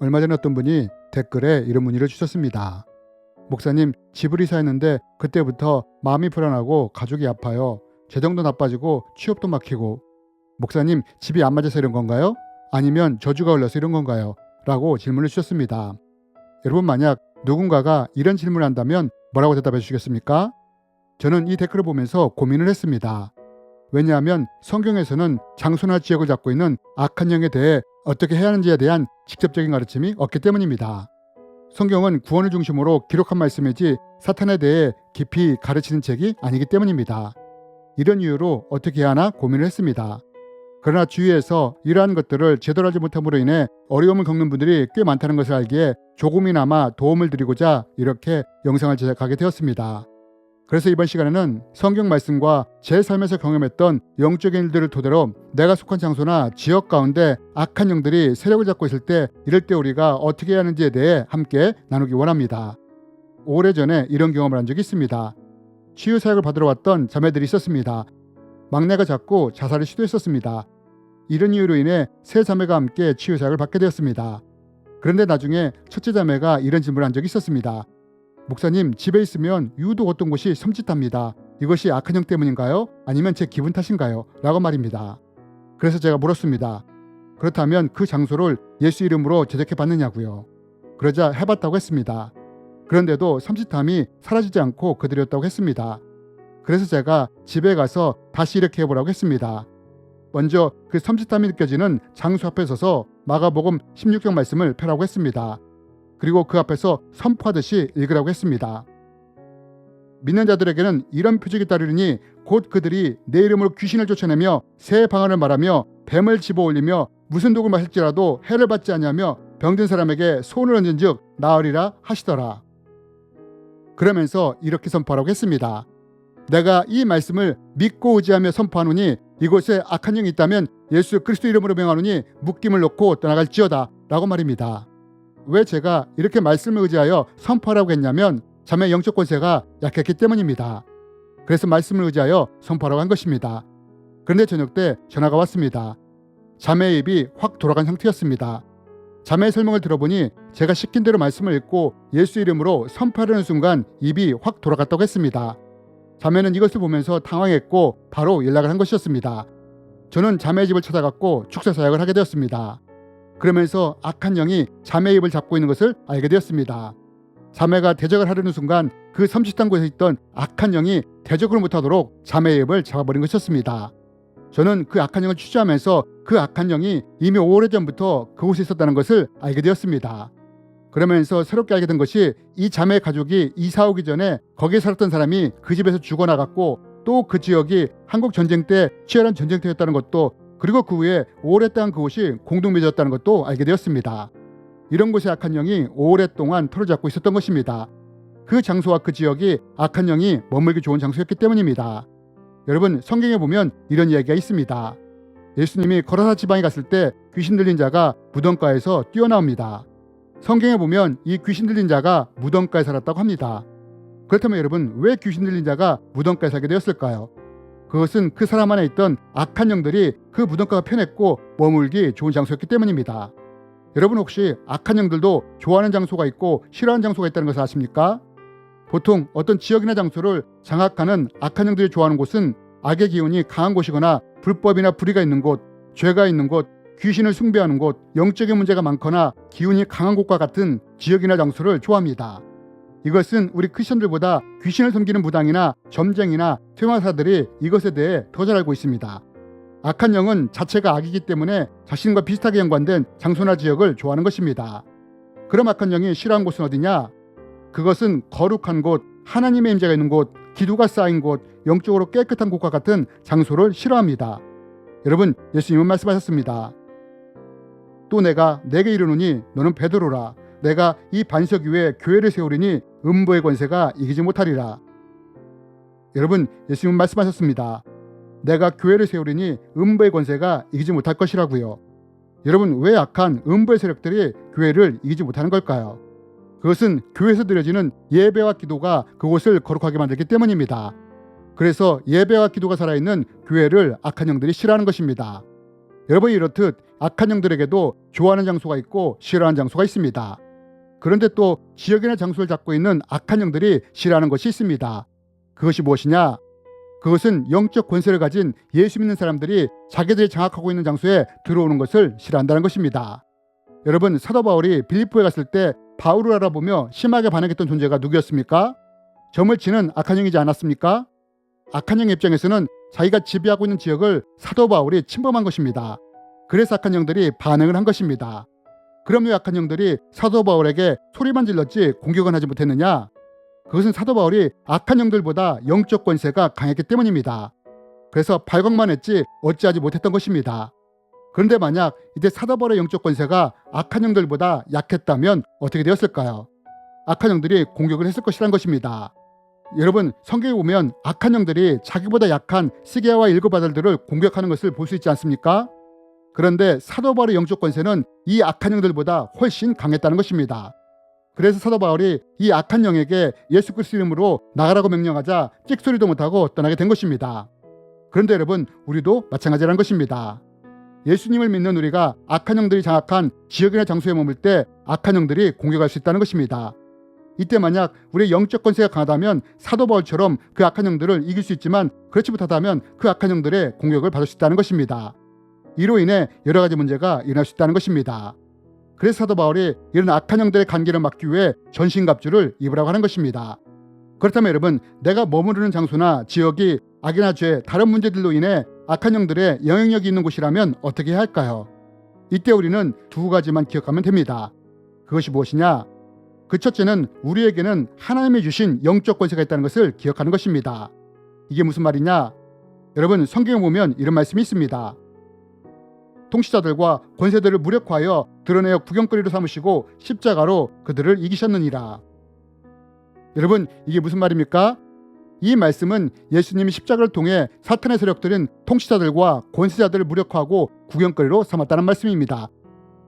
얼마 전에 어떤 분이 댓글에 이런 문의를 주셨습니다. 목사님, 집을 이사했는데 그때부터 마음이 불안하고 가족이 아파요. 재정도 나빠지고 취업도 막히고. 목사님, 집이 안 맞아서 이런 건가요? 아니면 저주가 올려서 이런 건가요? 라고 질문을 주셨습니다. 여러분 만약 누군가가 이런 질문을 한다면 뭐라고 대답해 주시겠습니까? 저는 이 댓글을 보면서 고민을 했습니다. 왜냐하면 성경에서는 장소나 지역을 잡고 있는 악한 영에 대해 어떻게 해야 하는지에 대한 직접적인 가르침이 없기 때문입니다. 성경은 구원을 중심으로 기록한 말씀이지 사탄에 대해 깊이 가르치는 책이 아니기 때문입니다. 이런 이유로 어떻게 해야 하나 고민을 했습니다. 그러나 주위에서 이러한 것들을 제대로 하지 못함으로 인해 어려움을 겪는 분들이 꽤 많다는 것을 알기에 조금이나마 도움을 드리고자 이렇게 영상을 제작하게 되었습니다. 그래서 이번 시간에는 성경 말씀과 제 삶에서 경험했던 영적인 일들을 토대로 내가 속한 장소나 지역 가운데 악한 영들이 세력을 잡고 있을 때 이럴 때 우리가 어떻게 해야 하는지에 대해 함께 나누기 원합니다. 오래전에 이런 경험을 한 적이 있습니다. 치유 사역을 받으러 왔던 자매들이 있었습니다. 막내가 자꾸 자살을 시도했었습니다. 이런 이유로 인해 세 자매가 함께 치유 사역을 받게 되었습니다. 그런데 나중에 첫째 자매가 이런 질문을 한 적이 있었습니다. 목사님, 집에 있으면 유독 어떤 곳이 섬찟합니다. 이것이 악한 영 때문인가요? 아니면 제 기분 탓인가요? 라고 말입니다. 그래서 제가 물었습니다. 그렇다면 그 장소를 예수 이름으로 제작해 봤느냐고요. 그러자 해봤다고 했습니다. 그런데도 섬찟함이 사라지지 않고 그대로였다고 했습니다. 그래서 제가 집에 가서 다시 이렇게 해보라고 했습니다. 먼저 그 섬찟함이 느껴지는 장소 앞에 서서 마가복음 16장 말씀을 펴라고 했습니다. 그리고 그 앞에서 선포하듯이 읽으라고 했습니다. 믿는 자들에게는 이런 표적이 따르니 곧 그들이 내 이름으로 귀신을 쫓아내며 새 방언을 말하며 뱀을 집어올리며 무슨 독을 마실지라도 해를 받지 아니하며 병든 사람에게 손을 얹은즉 나으리라 하시더라. 그러면서 이렇게 선포하라고 했습니다. 내가 이 말씀을 믿고 의지하며 선포하노니 이곳에 악한 영이 있다면 예수 그리스도 이름으로 명하노니 묶임을 놓고 떠나갈지어다 라고 말입니다. 왜 제가 이렇게 말씀을 의지하여 선포하라고 했냐면 자매 영적 권세가 약했기 때문입니다. 그래서 말씀을 의지하여 선포하라고 한 것입니다. 그런데 저녁 때 전화가 왔습니다. 자매의 입이 확 돌아간 상태였습니다. 자매의 설명을 들어보니 제가 시킨 대로 말씀을 읽고 예수 이름으로 선포하려는 순간 입이 확 돌아갔다고 했습니다. 자매는 이것을 보면서 당황했고 바로 연락을 한 것이었습니다. 저는 자매의 집을 찾아갔고 축사 사역을 하게 되었습니다. 그러면서 악한 영이 자매의 입을 잡고 있는 것을 알게 되었습니다. 자매가 대적을 하려는 순간 그 곳에 있던 악한 영이 대적을 못하도록 자매의 입을 잡아버린 것이었습니다. 저는 그 악한 영을 취재하면서 그 악한 영이 이미 오래전부터 그곳에 있었다는 것을 알게 되었습니다. 그러면서 새롭게 알게 된 것이 이 자매 가족이 이사 오기 전에 거기에 살았던 사람이 그 집에서 죽어나갔고 또 그 지역이 한국 전쟁 때 치열한 전쟁터였다는 것도 그리고 그 후에 오랫동안 그곳이 공동묘지였다는 것도 알게 되었습니다. 이런 곳에 악한 영이 오랫동안 털을 잡고 있었던 것입니다. 그 장소와 그 지역이 악한 영이 머물기 좋은 장소였기 때문입니다. 여러분 성경에 보면 이런 이야기가 있습니다. 예수님이 거라사 지방에 갔을 때 귀신 들린 자가 무덤가에서 뛰어나옵니다. 성경에 보면 이 귀신 들린 자가 무덤가에 살았다고 합니다. 그렇다면 여러분 왜 귀신 들린 자가 무덤가에 살게 되었을까요? 그것은 그 사람 안에 있던 악한 영들이 그 무덤가가 편했고 머물기 좋은 장소였기 때문입니다. 여러분 혹시 악한 영들도 좋아하는 장소가 있고 싫어하는 장소가 있다는 것을 아십니까? 보통 어떤 지역이나 장소를 장악하는 악한 영들이 좋아하는 곳은 악의 기운이 강한 곳이거나 불법이나 불의가 있는 곳, 죄가 있는 곳, 귀신을 숭배하는 곳, 영적인 문제가 많거나 기운이 강한 곳과 같은 지역이나 장소를 좋아합니다. 이것은 우리 크리스천들보다 귀신을 섬기는 무당이나 점쟁이나 퇴마사들이 이것에 대해 더 잘 알고 있습니다. 악한 영은 자체가 악이기 때문에 자신과 비슷하게 연관된 장소나 지역을 좋아하는 것입니다. 그럼 악한 영이 싫어하는 곳은 어디냐? 그것은 거룩한 곳, 하나님의 임재가 있는 곳, 기도가 쌓인 곳, 영적으로 깨끗한 곳과 같은 장소를 싫어합니다. 여러분, 예수님은 말씀하셨습니다. 또 내가 내게 이르노니 너는 베드로라. 내가 이 반석 위에 교회를 세우리니 음보의 권세가 이기지 못하리라. 여러분, 예수님은 말씀하셨습니다. 내가 교회를 세우리니 음보의 권세가 이기지 못할 것이라고요. 여러분, 왜 악한 음보의 세력들이 교회를 이기지 못하는 걸까요? 그것은 교회에서 드려지는 예배와 기도가 그곳을 거룩하게 만들기 때문입니다. 그래서 예배와 기도가 살아있는 교회를 악한 영들이 싫어하는 것입니다. 여러분이 이렇듯 악한 영들에게도 좋아하는 장소가 있고 싫어하는 장소가 있습니다. 그런데 또 지역이나 장소를 잡고 있는 악한 영들이 싫어하는 것이 있습니다. 그것이 무엇이냐? 그것은 영적 권세를 가진 예수 믿는 사람들이 자기들이 장악하고 있는 장소에 들어오는 것을 싫어한다는 것입니다. 여러분 사도 바울이 빌립보에 갔을 때 바울을 알아보며 심하게 반응했던 존재가 누구였습니까? 점을 치는 악한 영이지 않았습니까? 악한 영 입장에서는 자기가 지배하고 있는 지역을 사도 바울이 침범한 것입니다. 그래서 악한 영들이 반응을 한 것입니다. 그럼 왜 악한 영들이 사도 바울에게 소리만 질렀지 공격은 하지 못했느냐? 그것은 사도 바울이 악한 영들보다 영적 권세가 강했기 때문입니다. 그래서 발광만 했지 어찌하지 못했던 것입니다. 그런데 만약 이때 사도 바울의 영적 권세가 악한 영들보다 약했다면 어떻게 되었을까요? 악한 영들이 공격을 했을 것이란 것입니다. 여러분 성경에 보면 악한 영들이 자기보다 약한 시게와 일곱 아들들을 공격하는 것을 볼 수 있지 않습니까? 그런데 사도 바울의 영적 권세는 이 악한 영들보다 훨씬 강했다는 것입니다. 그래서 사도 바울이 이 악한 영에게 예수 그리스도 이름으로 나가라고 명령하자 찍소리도 못하고 떠나게 된 것입니다. 그런데 여러분 우리도 마찬가지라는 것입니다. 예수님을 믿는 우리가 악한 영들이 장악한 지역이나 장소에 머물 때 악한 영들이 공격할 수 있다는 것입니다. 이때 만약 우리의 영적 권세가 강하다면 사도 바울처럼 그 악한 영들을 이길 수 있지만 그렇지 못하다면 그 악한 영들의 공격을 받을 수 있다는 것입니다. 이로 인해 여러 가지 문제가 일어날 수 있다는 것입니다. 그래서 사도 바울이 이런 악한 영들의 관계를 막기 위해 전신갑주를 입으라고 하는 것입니다. 그렇다면 여러분, 내가 머무르는 장소나 지역이 악이나 죄, 다른 문제들로 인해 악한 영들의 영향력이 있는 곳이라면 어떻게 해야 할까요? 이때 우리는 두 가지만 기억하면 됩니다. 그것이 무엇이냐? 그 첫째는 우리에게는 하나님이 주신 영적 권세가 있다는 것을 기억하는 것입니다. 이게 무슨 말이냐? 여러분 성경에 보면 이런 말씀이 있습니다. 통치자들과 권세들을 무력화하여 드러내어 구경거리로 삼으시고 십자가로 그들을 이기셨느니라. 여러분 이게 무슨 말입니까? 이 말씀은 예수님이 십자가를 통해 사탄의 세력들은 통치자들과 권세자들을 무력화하고 구경거리로 삼았다는 말씀입니다.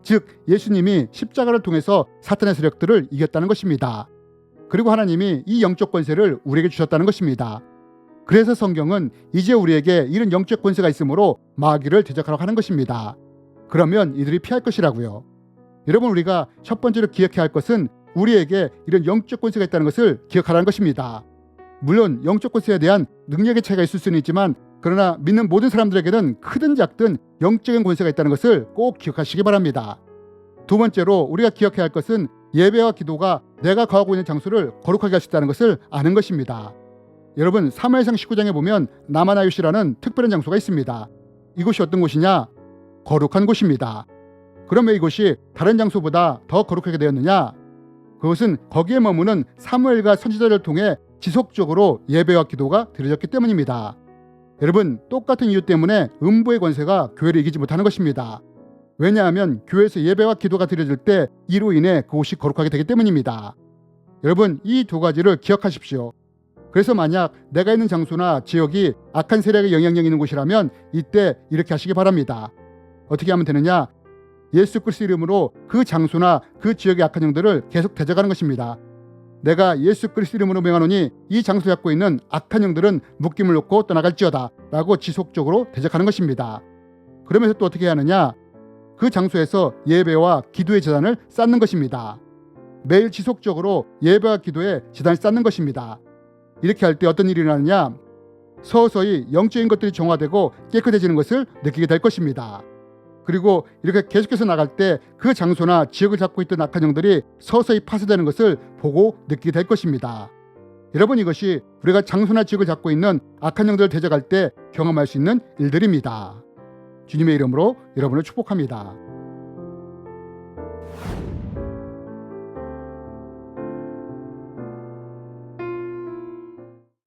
즉 예수님이 십자가를 통해서 사탄의 세력들을 이겼다는 것입니다. 그리고 하나님이 이 영적 권세를 우리에게 주셨다는 것입니다. 그래서 성경은 이제 우리에게 이런 영적 권세가 있으므로 마귀를 대적하라고 하는 것입니다. 그러면 이들이 피할 것이라고요. 여러분 우리가 첫 번째로 기억해야 할 것은 우리에게 이런 영적 권세가 있다는 것을 기억하라는 것입니다. 물론 영적 권세에 대한 능력의 차이가 있을 수는 있지만 그러나 믿는 모든 사람들에게는 크든 작든 영적인 권세가 있다는 것을 꼭 기억하시기 바랍니다. 두 번째로 우리가 기억해야 할 것은 예배와 기도가 내가 거하고 있는 장소를 거룩하게 있다는 것을 아는 것입니다. 여러분 사무엘상 19장에 보면 나마나유시라는 특별한 장소가 있습니다. 이곳이 어떤 곳이냐? 거룩한 곳입니다. 그러면 이곳이 다른 장소보다 더 거룩하게 되었느냐? 그것은 거기에 머무는 사무엘과 선지자를 통해 지속적으로 예배와 기도가 드려졌기 때문입니다. 여러분 똑같은 이유 때문에 음부의 권세가 교회를 이기지 못하는 것입니다. 왜냐하면 교회에서 예배와 기도가 드려질 때 이로 인해 그곳이 거룩하게 되기 때문입니다. 여러분 이 두 가지를 기억하십시오. 그래서 만약 내가 있는 장소나 지역이 악한 세력의 영향력 있는 곳이라면 이때 이렇게 하시기 바랍니다. 어떻게 하면 되느냐? 예수 그리스도 이름으로 그 장소나 그 지역의 악한 영들을 계속 대적하는 것입니다. 내가 예수 그리스도 이름으로 명하노니 이 장소 잡고 있는 악한 영들은 묶임을 놓고 떠나갈지어다 라고 지속적으로 대적하는 것입니다. 그러면서 또 어떻게 하느냐? 그 장소에서 예배와 기도의 재단을 쌓는 것입니다. 매일 지속적으로 예배와 기도의 재단을 쌓는 것입니다. 이렇게 할 때 어떤 일이 일어나느냐? 서서히 영적인 것들이 정화되고 깨끗해지는 것을 느끼게 될 것입니다. 그리고 이렇게 계속해서 나갈 때 그 장소나 지역을 잡고 있던 악한 영들이 서서히 파쇄되는 것을 보고 느끼게 될 것입니다. 여러분 이것이 우리가 장소나 지역을 잡고 있는 악한 영들을 대적할 때 경험할 수 있는 일들입니다. 주님의 이름으로 여러분을 축복합니다.